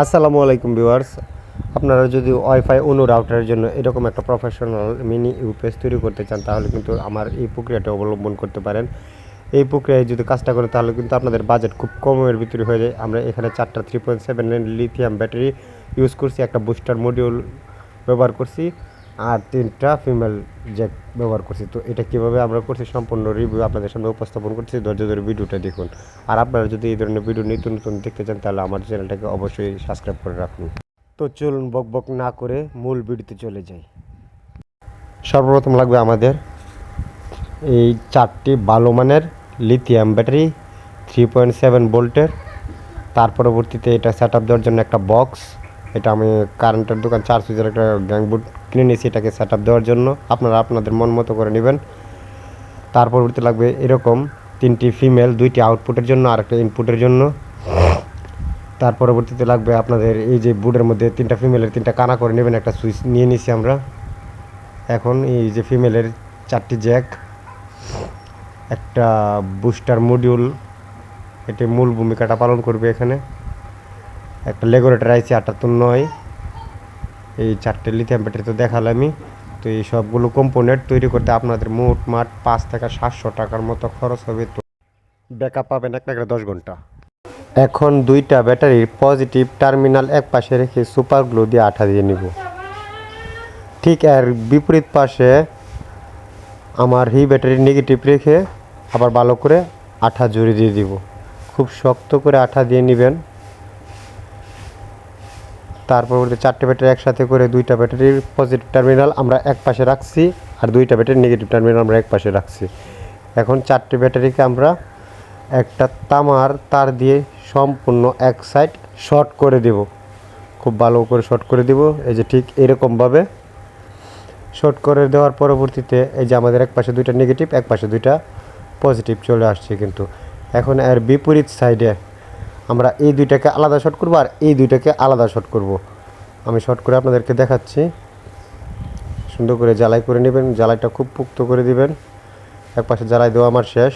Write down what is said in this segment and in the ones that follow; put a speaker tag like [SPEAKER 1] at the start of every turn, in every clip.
[SPEAKER 1] আসসালামু আলাইকুম ভিউয়ার্স। আপনারা যদি ওয়াইফাই অনু রাউটারের জন্য এরকম একটা প্রফেশনাল মিনি ইউপিএস তৈরি করতে চান, তাহলে কিন্তু আমার এই প্রক্রিয়াটা অবলম্বন করতে পারেন। এই প্রক্রিয়ায় যদি কাজটা করেন, তাহলে কিন্তু আপনাদের বাজেট খুব কমের ভিতরে হয়ে যায়। আমরা এখানে চারটা three point seven lithium battery use করছি, একটা বুস্টার মডিউল ব্যবহার করছি। আর তিনটা ফিমেল জ্যাক ব্যবহার করছি। তো এটা কীভাবে আমরা করছি সম্পূর্ণ রিভিউ আপনাদের সামনে উপস্থাপন করছি। ধৈর্য ধরে ভিডিওটা দেখুন। আর আপনারা যদি এই ধরনের ভিডিও নিত্য নতুন দেখতে চান, তাহলে আমার চ্যানেলটাকে অবশ্যই সাবস্ক্রাইব করে রাখুন। তো চলুন বক বক না করে মূল ভিডিওতে চলে যাই। সর্বপ্রথম লাগবে আমাদের এই চারটি ভালো মানের lithium battery three point seven ভোল্টের তার পরবর্তীতে এটা সেট আপ দেওয়ার জন্য একটা বক্স এটা আমি কারেন্টের দোকান চার সুইচের একটা গ্যাং বুট কিনে নিয়েছি, এটাকে সেট দেওয়ার জন্য। আপনারা আপনাদের মন মতো করে নেবেন। তার পরবর্তী লাগবে এরকম তিনটি ফিমেল দুইটি আউটপুটের জন্য আর একটা ইনপুটের জন্য। তার পরবর্তীতে লাগবে আপনাদের এই যে বুটের মধ্যে তিনটা ফিমেলের তিনটা কানা করে নেবেন, একটা সুইচ নিয়ে নিছি আমরা। এখন এই যে ফিমেলের চারটি জ্যাক একটা বুস্টার মডিউল এটি মূল ভূমিকাটা পালন করবে এখানে। একটা লেগোরেটার আইসি আটাত্তর নয়। এই চারটে লিথিয়াম ব্যাটারি তো দেখালামই তো এই সবগুলো কম্পোনেন্ট তৈরি করতে আপনাদের মোট মাঠ পাঁচ থেকে সাতশো টাকার মতো খরচ হবে তো। ব্যাকআপ পাবেন এক থেকে দশ ঘণ্টা। এখন দুইটা ব্যাটারির পজিটিভ টার্মিনাল এক পাশে রেখে সুপার গ্লু দিয়ে আঠা দিয়ে নিব। ঠিক এর বিপরীত পাশে আমার হি ব্যাটারির নেগেটিভ রেখে আবার ভালো করে আঠা জড়িয়ে দিয়ে দিব। খুব শক্ত করে আঠা দিয়ে নেবেন। তার পরবর্তী চারটে ব্যাটারি একসাথে করে দুইটা ব্যাটারির পজিটিভ টার্মিনাল আমরা এক পাশে রাখছি আর দুইটা ব্যাটারির নেগেটিভ টার্মিনাল আমরা এক পাশে রাখছি। এখন চারটে ব্যাটারিকে আমরা একটা তামার তার দিয়ে সম্পূর্ণ এক সাইড শর্ট করে দেব। খুব ভালো করে শর্ট করে দিব। এই যে ঠিক এরকমভাবে শর্ট করে দেওয়ার পরবর্তীতে এই যে আমাদের এক পাশে দুইটা নেগেটিভ এক পাশে দুইটা পজিটিভ চলে আসছে কিন্তু। এখন এর বিপরীত সাইডে আমরা এই দুইটাকে আলাদা শট করব আর এই দুইটাকে আলাদা শট করব। আমি শর্ট করে আপনাদেরকে দেখাচ্ছি। সুন্দর করে জ্বালাই করে নেবেন। জ্বালাইটা খুব পুক্ত করে দিবেন। এক পাশে জ্বালাই দেওয়া আমার শেষ।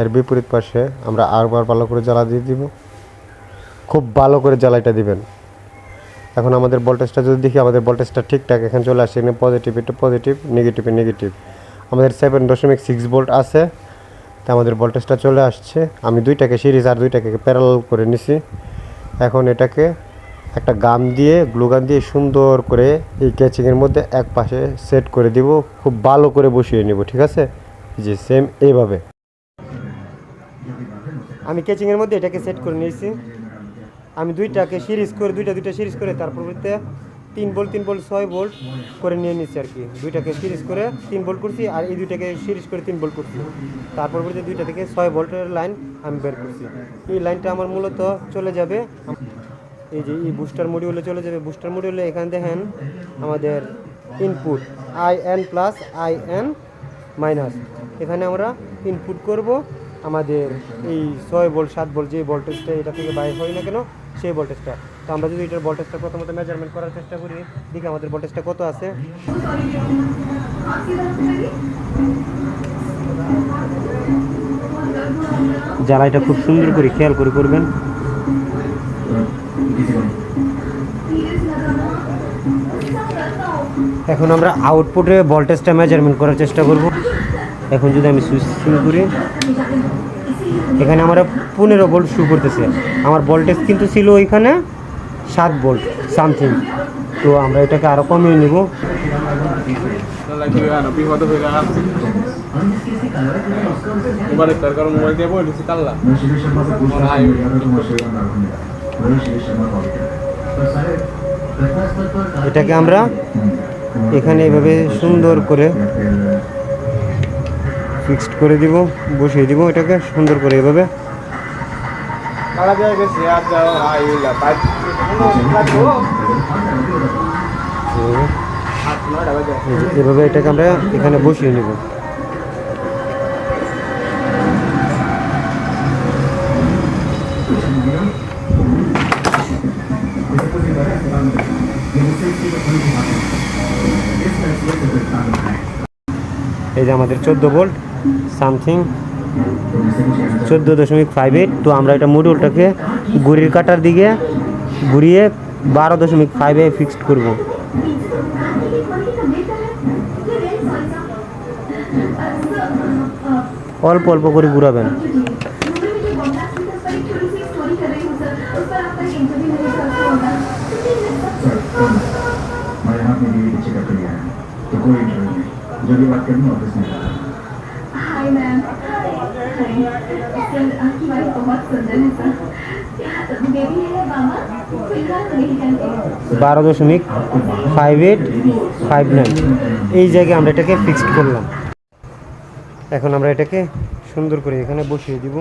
[SPEAKER 1] এর বিপরীত পাশে আমরা আরবার ভালো করে জ্বালা দিয়ে দিব। খুব ভালো করে জ্বালাইটা দিবেন। এখন আমাদের ভোল্টেজটা যদি দেখি, আমাদের ভোল্টেজটা ঠিকঠাক এখানে চলে আসছে এখানে পজিটিভ একটু পজিটিভ নেগেটিভে নেগেটিভ আমাদের সেভেন দশমিক সিক্স ভোল্ট আছে। তো আমাদের ভোল্টেজটা চলে আসছে। আমি দুইটাকে সিরিজ আর দুইটাকে প্যারাল করে নিছি। এখন এটাকে একটা গাম দিয়ে গ্লু গান দিয়ে সুন্দর করে এই ক্যাচিংয়ের মধ্যে এক পাশে সেট করে দিব। খুব ভালো করে বসিয়ে নিব, ঠিক আছে? জি সেম এইভাবে। আমি ক্যাচিংয়ের মধ্যে এটাকে সেট করে নিয়েছি। আমি দুইটাকে সিরিজ করে, দুইটা দুইটা সিরিজ করে, তার পরবর্তীতে তিন ভোল্ট তিন ভোল্ট ছয় ভোল্ট করে নিয়ে নিচ্ছি আর কি। দুইটাকে সিরিজ করে তিন ভোল্ট করছি আর এই দুইটাকে সিরিজ করে তিন ভোল্ট করছি। তারপর পরবর্তীতে দুইটা থেকে ছয় ভোল্টের লাইন আমি বের করছি। এই লাইনটা আমার মূলত চলে যাবে এই যে এই বুস্টার মডিউলে চলে যাবে। বুস্টার মডিউলে এখানে দেখেন আমাদের input I N plus I N minus এখানে আমরা ইনপুট করব আমাদের এই ছয় ভোল্ট সাত ভোল্ট যে ভোল্টেজটা এটা থেকে বাইর হয় না কেন, সেই ভোল্টেজটা তো আমরা যদি এটার ভোল্টেজটা প্রথমত মেজারমেন্ট করার চেষ্টা করি, দেখি আমাদের ভোল্টেজটা কত আছে। যারা জ্বালাইটা খুব সুন্দর করে খেয়াল করে করবেন। এখন আমরা আউটপুটে ভোল্টেজটা মেজারমেন্ট করার চেষ্টা করব। এখন যদি আমি সুইচ শুরু করি, এখানে আমরা পনেরো ভোল্ট শুরু করতেছে। আমার ভোল্টেজ কিন্তু ছিল ওইখানে সাত ভোল্ট সামথিং তো আমরা এটাকে আরও কমিয়ে নেব. এটাকে আমরা এখানে এভাবে সুন্দর করে ফিক্সড করে দিব, বসিয়ে দিব এটাকে সুন্দর করে এভাবে
[SPEAKER 2] Kalau dia ke siap jauh ayo lah. Pat.
[SPEAKER 1] এই যে এভাবে এটাকে আমরা এখানে বসিয়ে নেব এই যে আমাদের চোদ্দ ভোল্ট সামথিং চোদ্দো দশমিক ফাইভ এইট তো আমরা এটা মডিউলটাকে ঘড়ির কাটার দিকে ঘুরিয়ে বারো দশমিক ফাইভে ফিক্সড করব অল্প অল্প করে ঘুরাবেন
[SPEAKER 3] मैं यहाँ पे बीवी की चेकअप के लिए आया हूँ तो कोई इंटरव्यू नहीं जो भी बात करनी है ऑफिस में करा
[SPEAKER 4] हाय मैम सर आपकी वाइफ बहुत सुंदर है सर बेबी है मामा फिलहाल तो नहीं करते
[SPEAKER 1] বারো দশমিক ফাইভ এইট ফাইভ নাইন এই জায়গায় আমরা এটাকে ফিক্সড করলাম এখন আমরা এটাকে সুন্দর করে এখানে বসিয়ে দিব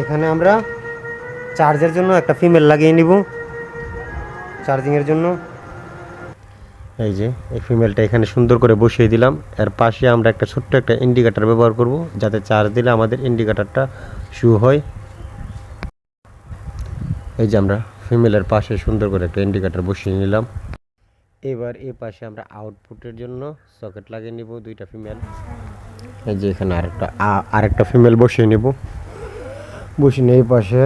[SPEAKER 1] এখানে আমরা চার্জের জন্য একটা ফিমেল লাগিয়ে নিব। চার্জিংয়ের জন্য। এই যে, এই ফিমেলটা এখানে সুন্দর করে বসিয়ে দিলাম। এর পাশে আমরা একটা ছোট্ট একটা ইন্ডিকেটার ব্যবহার করব, যাতে চার্জ দিলে আমাদের ইন্ডিকেটারটা শু হয়। এই যে আমরা ফিমেলের পাশে সুন্দর করে একটা ইন্ডিকেটার বসিয়ে নিলাম। এবার এই পাশে আমরা আউটপুটের জন্য সকেট লাগিয়ে নিব দুইটা ফিমেল। এই যে এখানে আরেকটা আরেকটা ফিমেল বসিয়ে নিব। বসিয়ে নিয়ে এই পাশে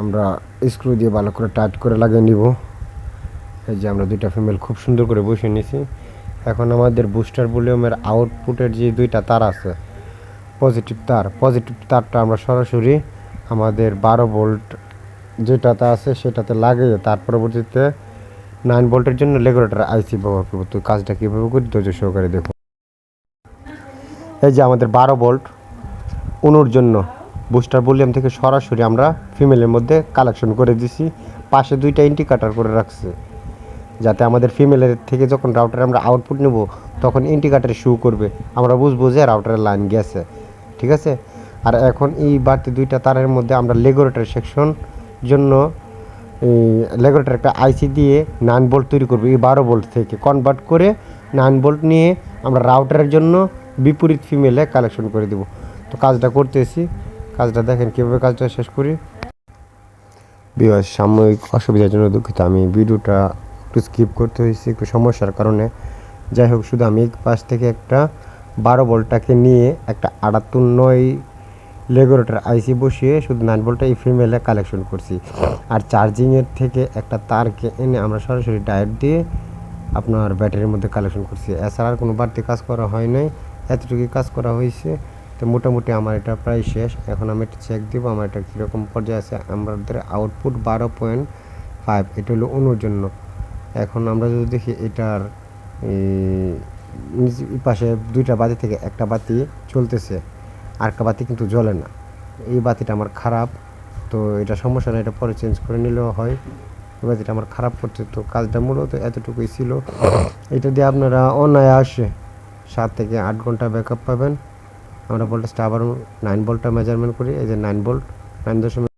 [SPEAKER 1] আমরা স্ক্রু দিয়ে ভালো করে টাইট করে লাগিয়ে নিব। এই যে আমরা দুইটা ফিমেল খুব সুন্দর করে বসে নিয়েছি এখন আমাদের বুস্টার ভলিউমের আউটপুটের যে দুইটা তার আছে পজিটিভ তার পজিটিভ তারটা আমরা সরাসরি আমাদের বারো ভোল্ট যেটাতে আছে সেটাতে লাগিয়ে তার পরবর্তীতে নাইন ভোল্টের জন্য রেগুলেটর আইসি ব্যবহার করব। তো কাজটা কীভাবে করি ধৈর্য সহকারে দেখো। এই যে আমাদের বারো ভোল্ট উনুর জন্য বুস্টার ভলিউম থেকে সরাসরি আমরা ফিমেলের মধ্যে কালেকশন করে দিছি। পাশে দুইটা ইন্ডিকেটার করে রাখছে। যাতে আমাদের ফিমেলের থেকে যখন রাউটারে আমরা আউটপুট নেব, তখন ইন্ডিকেটারে শু করবে। আমরা বুঝব যে রাউটারের লাইন গেছে। ঠিক আছে? আর এখন এই বাড়তি দুইটা তারের মধ্যে আমরা লেগোরেটর সেকশন জন্য লেগোরেটর একটা আইসি দিয়ে নাইন বোল্ট তৈরি করব, এই বারো বোল্ট থেকে। কনভার্ট করে নাইন বোল্ট নিয়ে আমরা রাউটারের জন্য বিপরীত ফিমেলে কালেকশন করে দেব। তো কাজটা করতেছি। কাজটা দেখেন কীভাবে কাজটা শেষ করি। বিবাহ সাময়িক অসুবিধার জন্য দুঃখিত। আমি ভিডিওটা একটু স্কিপ করতে হয়েছে একটু সমস্যার কারণে। যাই হোক, শুধু আমি পাশ থেকে একটা বারো বলটাকে নিয়ে একটা আটাত্তর নয় লেগোরেটার আইসি বসিয়ে শুধু নাইন বলটা এই ফিমেলে কালেকশন করছি। আর চার্জিংয়ের থেকে একটা তারকে এনে আমরা সরাসরি ডায়েট দিয়ে আপনার ব্যাটারির মধ্যে কালেকশন করছি। এছাড়া আর কোনো বাড়তি কাজ করা হয় নাই। এতটুকুই কাজ করা হয়েছে। তো মোটামুটি আমার এটা প্রায় শেষ। এখন আমি এটা চেক দিব আমার এটা কীরকম পর্যায়ে আছে। আমাদের আউটপুট বারো পয়েন্ট ফাইভ এটা হলো অনুর জন্য। এখন আমরা যদি দেখি এটার পাশে দুইটা বাতি থেকে একটা বাতি চলতেছে আরেকটা বাতি কিন্তু জ্বলে না। এই বাতিটা আমার খারাপ, তো এটা সমস্যা না এটা পরে চেঞ্জ করে নিলেও হয়। এই বাতিটা আমার খারাপ করছে, তো কাজটা মূলত এতটুকুই ছিল। এটা দিয়ে আপনারা অনায়াসে সাত থেকে আট ঘণ্টা ব্যাকআপ পাবেন। আমরা ভোল্টেজটা আবারও নাইন ভোল্টটা মেজারমেন্ট করি এই যে নাইন ভোল্ট নাইন দশমিক